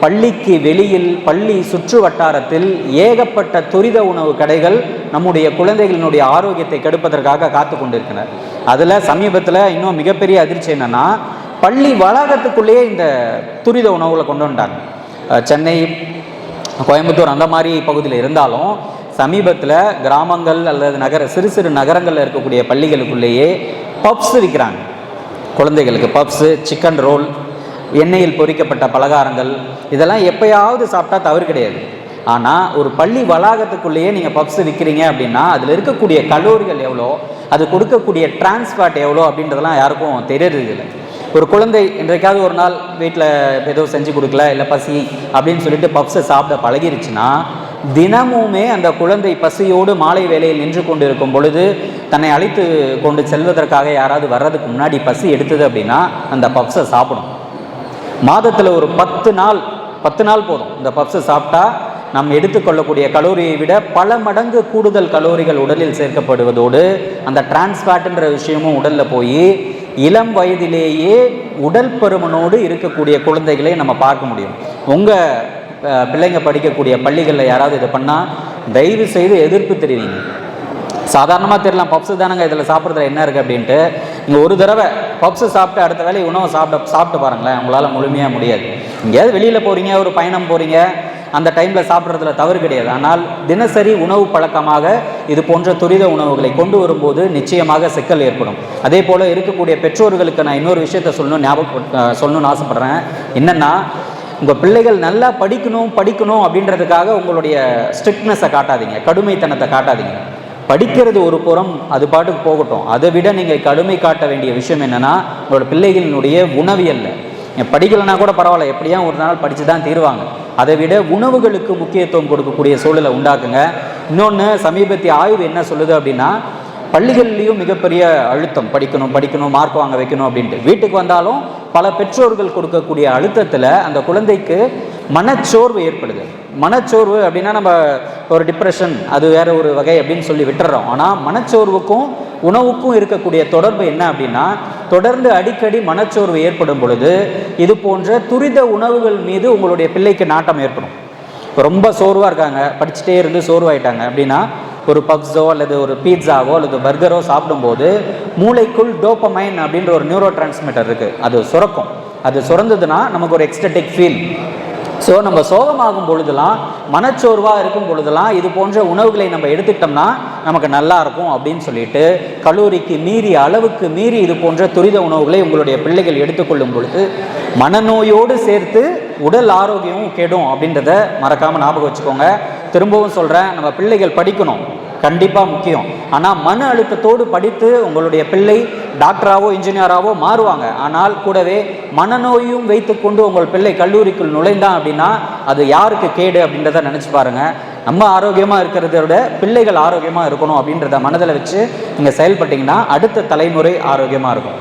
பள்ளிக்கு வெளியில் பள்ளி சுற்று வட்டாரத்தில் ஏகப்பட்ட துரித உணவு கடைகள் நம்முடைய குழந்தைகளினுடைய ஆரோக்கியத்தை கெடுப்பதற்காக காத்து கொண்டிருக்கின்றனர் அதில் சமீபத்தில் இன்னும் மிகப்பெரிய அதிர்ச்சி என்னென்னா பள்ளி வளாகத்துக்குள்ளேயே இந்த துரித உணவுகளை கொண்டு வந்துட்டாங்க சென்னை கோயம்புத்தூர் அந்த மாதிரி பகுதியில் இருந்தாலும் சமீபத்தில் கிராமங்கள் அல்லது நகர சிறு சிறு நகரங்களில் இருக்கக்கூடிய பள்ளிகளுக்குள்ளேயே பப்ஸ் விற்கிறாங்க குழந்தைகளுக்கு பப்ஸு சிக்கன் ரோல் எண்ணெயில் பொரிக்கப்பட்ட பலகாரங்கள் இதெல்லாம் எப்பயாவது சாப்பிட்டா தவறு கிடையாது. ஆனால் ஒரு பள்ளி வளாகத்துக்குள்ளேயே நீங்கள் பப்ஸ் விற்கிறீங்க அப்படின்னா அதில் இருக்கக்கூடிய கலோரிகள் எவ்வளோ அது கொடுக்கக்கூடிய டிரான்ஸ்பேட் எவ்வளோ அப்படின்றதெல்லாம் யாருக்கும் தெரியறது இல்லை. ஒரு குழந்தை இன்றைக்காவது ஒரு நாள் வீட்டில் ஏதோ செஞ்சு கொடுக்கல இல்லை பசி அப்படின்னு சொல்லிட்டு பப்ஸை சாப்பிட பழகிருச்சுன்னா தினமுமே அந்த குழந்தை பசியோடு மாலை வேலையில் நின்று கொண்டு இருக்கும் பொழுது தன்னை அழைத்து கொண்டு செல்வதற்காக யாராவது வர்றதுக்கு முன்னாடி பசி எடுத்தது அப்படின்னா அந்த பப்ஸை சாப்பிடும். மாதத்தில் ஒரு பத்து நாள் பத்து நாள் போதும். இந்த பப்ஸை சாப்பிட்டா நாம் எடுத்துக்கொள்ளக்கூடிய கலோரியை விட பல மடங்கு கூடுதல் கலோரிகள் உடலில் சேர்க்கப்படுவதோடு அந்த டிரான்ஸ்ஃபேட்டுன்ற விஷயமும் உடலில் போய் இளம் வயதிலேயே உடல் பருமனோடு இருக்கக்கூடிய குழந்தைகளை நம்ம பார்க்க முடியும். உங்கள் பிள்ளைங்க படிக்கக்கூடிய பள்ளிகளில் யாராவது இதை பண்ணால் தயவு செய்து எதிர்ப்பு தெரிவிங்க. சாதாரணமாக தெரியலாம் பப்ஸு தானங்க இதில் சாப்பிட்றதுல என்ன இருக்குது அப்படின்ட்டு. நீங்கள் ஒரு தடவை பப்ஸு சாப்பிட்டு அடுத்த வேலை உணவை சாப்பிட சாப்பிட்டு பாருங்களேன் உங்களால் முழுமையாக முடியாது. எங்கேயாவது வெளியில் போகிறீங்க ஒரு பயணம் போகிறீங்க அந்த டைமில் சாப்பிட்றதுல தவறு கிடையாது. ஆனால் தினசரி உணவு பழக்கமாக இது போன்ற துரித உணவுகளை கொண்டு வரும்போது நிச்சயமாக சிக்கல் ஏற்படும். அதே போல் இருக்கக்கூடிய பெற்றோர்களுக்கு நான் இன்னொரு விஷயத்த சொல்லணும் ஞாபகம் சொல்லணும்னு ஆசைப்பட்றேன். என்னென்னா உங்கள் பிள்ளைகள் நல்லா படிக்கணும் படிக்கணும் அப்படின்றதுக்காக உங்களுடைய ஸ்ட்ரிக்ட்னஸை காட்டாதீங்க கடுமைத்தனத்தை காட்டாதீங்க. படிக்கிறது ஒரு புறம் அது பாட்டுக்கு போகட்டும். அதை விட நீங்கள் கடுமை காட்ட வேண்டிய விஷயம் என்னென்னா உங்களோட பிள்ளைகளினுடைய உணவியல்ல நீங்கள் படிக்கலைன்னா கூட பரவாயில்ல எப்படியா ஒரு நாள் படித்து தான் தீருவாங்க. அதை விட உணவுகளுக்கு முக்கியத்துவம் கொடுக்கக்கூடிய சூழலை உண்டாக்குங்க. இன்னொன்று சமீபத்திய ஆய்வு என்ன சொல்லுது அப்படின்னா பள்ளிகள்லேயும் மிகப்பெரிய அழுத்தம். படிக்கணும் படிக்கணும் மார்க் வாங்க வைக்கணும் அப்படின்ட்டு. வீட்டுக்கு வந்தாலும் பல பெற்றோர்கள் கொடுக்கக்கூடிய அழுத்தத்தில் அந்த குழந்தைக்கு மனச்சோர்வு ஏற்படுது. மனச்சோர்வு அப்படின்னா நம்ம ஒரு டிப்ரெஷன் அது வேற ஒரு வகை அப்படின்னு சொல்லி விட்டுறோம். ஆனால் மனச்சோர்வுக்கும் உணவுக்கும் இருக்கக்கூடிய தொடர்பு என்ன அப்படின்னா தொடர்ந்து அடிக்கடி மனச்சோர்வு ஏற்படும் பொழுது இது போன்ற துரித உணவுகள் மீது உங்களுடைய பிள்ளைக்கு நாட்டம் ஏற்படும். ரொம்ப சோர்வாக இருக்காங்க படிச்சுட்டே இருந்து சோர்வாயிட்டாங்க அப்படின்னா ஒரு பப்ஸோ அல்லது ஒரு பீட்சாவோ அல்லது பர்கரோ சாப்பிடும்போது மூளைக்குள் டோப்பமைன் அப்படின்ற ஒரு நியூரோ டிரான்ஸ்மிட்டர் இருக்குது அது சுரக்கும். அது சுரந்ததுன்னா நமக்கு ஒரு எக்ஸ்டட்டிக் ஃபீல் ஸோ நம்ம சோகமாகும் பொழுதெல்லாம் மனச்சோர்வாக இருக்கும் பொழுதெல்லாம் இது போன்ற உணவுகளை நம்ம எடுத்துக்கிட்டோம்னா நமக்கு நல்லா இருக்கும் அப்படின்னு சொல்லிட்டு கல்லூரிக்கு மீறி அளவுக்கு மீறி இது போன்ற துரித உணவுகளை உங்களுடைய பிள்ளைகள் எடுத்துக்கொள்ளும் பொழுது மனநோயோடு சேர்த்து உடல் ஆரோக்கியமும் கெடும் அப்படின்றத மறக்காமல் ஞாபகம் வச்சுக்கோங்க. திரும்பவும் சொல்கிறேன் நம்ம பிள்ளைகள் படிக்கணும். கண்டிப்பாக முக்கியம். ஆனால் மன அழுத்தத்தோடு படித்து உங்களுடைய பிள்ளை டாக்டராகவோ இன்ஜினியராகவோ மாறுவாங்க. ஆனால் கூடவே மனநோயும் வைத்துக்கொண்டு உங்கள் பிள்ளை கல்லூரிக்குள் நுழைந்தான் அப்படின்னா அது யாருக்கு கேடு அப்படின்றத நினச்சி பாருங்கள் நம்ம ஆரோக்கியமாக இருக்கிறத விட பிள்ளைகள் ஆரோக்கியமாக இருக்கணும் அப்படின்றத மனதில் வச்சு நீங்கள் செயல்பட்டீங்கன்னா அடுத்த தலைமுறை ஆரோக்கியமாக இருக்கும்.